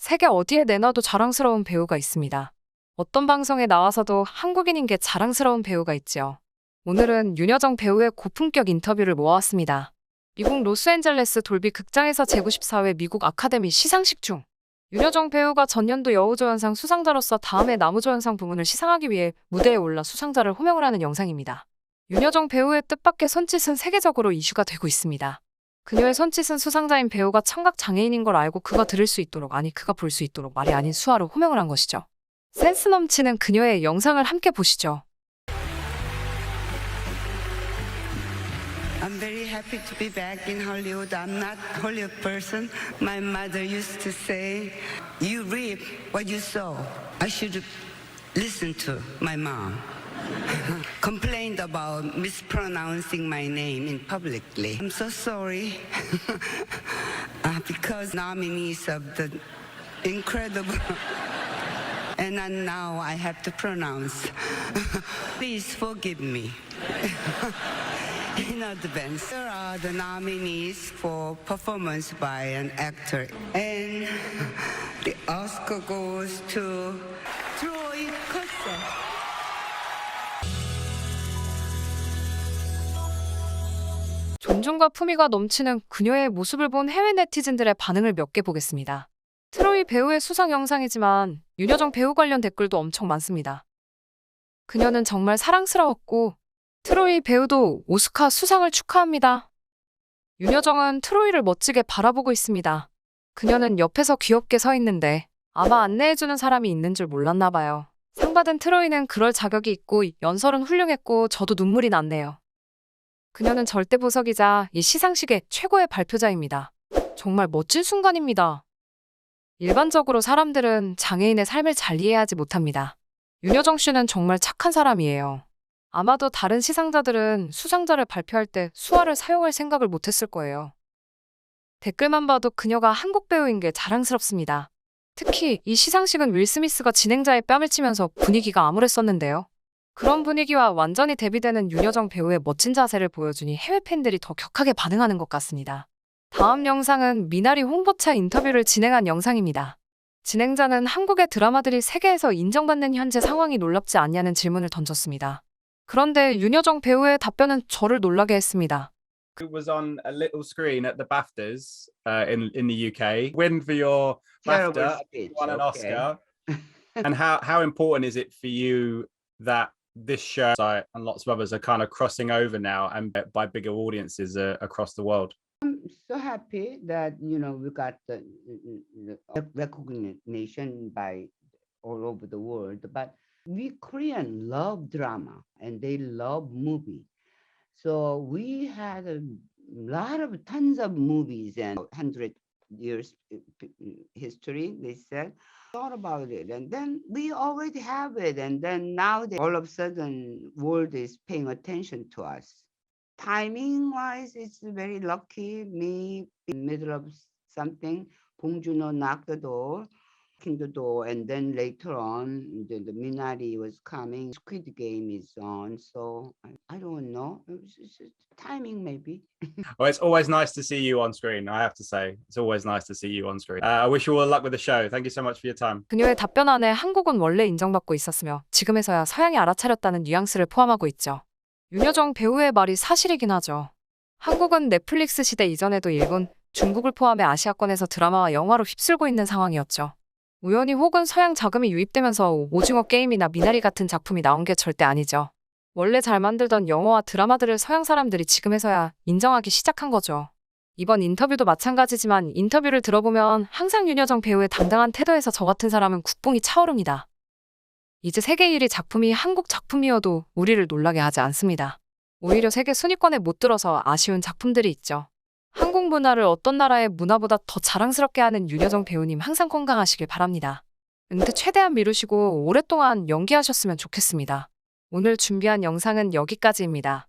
세계 어디에 내놔도 자랑스러운 배우가 있습니다. 어떤 방송에 나와서도 한국인인 게 자랑스러운 배우가 있죠. 오늘은 윤여정 배우의 고품격 인터뷰를 모아왔습니다. 미국 로스앤젤레스 돌비 극장에서 제94회 미국 아카데미 시상식 중 윤여정 배우가 전년도 여우조연상 수상자로서 다음해 나무조연상 부문을 시상하기 위해 무대에 올라 수상자를 호명을 하는 영상입니다. 윤여정 배우의 뜻밖의 손짓은 세계적으로 이슈가 되고 있습니다. 그녀의 손짓은 수상자인 배우가 청각 장애인인 걸 알고 그가 들을 수 있도록 아니 그가 볼 수 있도록 말이 아닌 수화로 호명을 한 것이죠. 센스 넘치는 그녀의 영상을 함께 보시죠. I'm very happy to be back in Hollywood. I'm not Hollywood person. My mother used to say, "You reap what you sow." I should listen to my mom. Complained about mispronouncing my name in publicly. I'm so sorry uh, because nominees of the incredible. And now I have to pronounce. Please forgive me in advance. Here are the nominees for performance by an actor. And the Oscar goes to Troy Kotsur. 존중과 품위가 넘치는 그녀의 모습을 본 해외 네티즌들의 반응을 몇 개 보겠습니다. 트로이 배우의 수상 영상이지만 윤여정 배우 관련 댓글도 엄청 많습니다. 그녀는 정말 사랑스러웠고 트로이 배우도 오스카 수상을 축하합니다. 윤여정은 트로이를 멋지게 바라보고 있습니다. 그녀는 옆에서 귀엽게 서 있는데 아마 안내해주는 사람이 있는 줄 몰랐나 봐요. 상 받은 트로이는 그럴 자격이 있고 연설은 훌륭했고 저도 눈물이 났네요. 그녀는 절대 보석이자 이 시상식의 최고의 발표자입니다. 정말 멋진 순간입니다. 일반적으로 사람들은 장애인의 삶을 잘 이해하지 못합니다. 윤여정 씨는 정말 착한 사람이에요. 아마도 다른 시상자들은 수상자를 발표할 때 수화를 사용할 생각을 못했을 거예요. 댓글만 봐도 그녀가 한국 배우인 게 자랑스럽습니다. 특히 이 시상식은 윌 스미스가 진행자의 뺨을 치면서 분위기가 암울했었는데요. 그런 분위기와 완전히 대비되는 윤여정 배우의 멋진 자세를 보여주니 해외 팬들이 더 격하게 반응하는 것 같습니다. 다음 영상은 미나리 홍보차 인터뷰를 진행한 영상입니다. 진행자는 한국의 드라마들이 세계에서 인정받는 현재 상황이 놀랍지 않냐는 질문을 던졌습니다. 그런데 윤여정 배우의 답변은 저를 놀라게 했습니다. It was on a little screen at the BAFTAs uh, in in the UK. Win for your BAFTA, won an okay. Oscar. and how how important is it for you that this show like, and lots of others are kind of crossing over now and by bigger audiences uh, across the world? I'm so happy that you know we got the, the recognition by all over the world. But we Korean love drama and they love movie. So we had a lot of tons of movies and hundred years uh, uh, history. They said thought about it, and then we already have it, and then now they, all of a sudden world is paying attention to us timing wise, it's very lucky. Me in the middle of something, Bong Joon-ho knocked the door, knocking the door, and then later on, the, the Minari was coming. Squid Game is on, so I, I don't know. It was just- just timing maybe. Well, it's always nice to see you on screen. I have to say, it's always nice to see you on screen. Uh, I wish you all luck with the show. Thank you so much for your time. 그녀의 답변 안에 한국은 원래 인정받고 있었으며 지금에서야 서양이 알아차렸다는 뉘앙스를 포함하고 있죠. 윤여정 배우의 말이 사실이긴 하죠. 한국은 넷플릭스 시대 이전에도 일본, 중국을 포함해 아시아권에서 드라마와 영화로 휩쓸고 있는 상황이었죠. 우연히 혹은 서양 자금이 유입되면서 오징어 게임이나 미나리 같은 작품이 나온 게 절대 아니죠. 원래 잘 만들던 영화와 드라마들을 서양 사람들이 지금에서야 인정하기 시작한 거죠. 이번 인터뷰도 마찬가지지만 인터뷰를 들어보면 항상 윤여정 배우의 당당한 태도에서 저 같은 사람은 국뽕이 차오릅니다. 이제 세계 1위 작품이 한국 작품이어도 우리를 놀라게 하지 않습니다. 오히려 세계 순위권에 못 들어서 아쉬운 작품들이 있죠. 한국 문화를 어떤 나라의 문화보다 더 자랑스럽게 하는 윤여정 배우님 항상 건강하시길 바랍니다. 은퇴 최대한 미루시고 오랫동안 연기하셨으면 좋겠습니다. 오늘 준비한 영상은 여기까지입니다.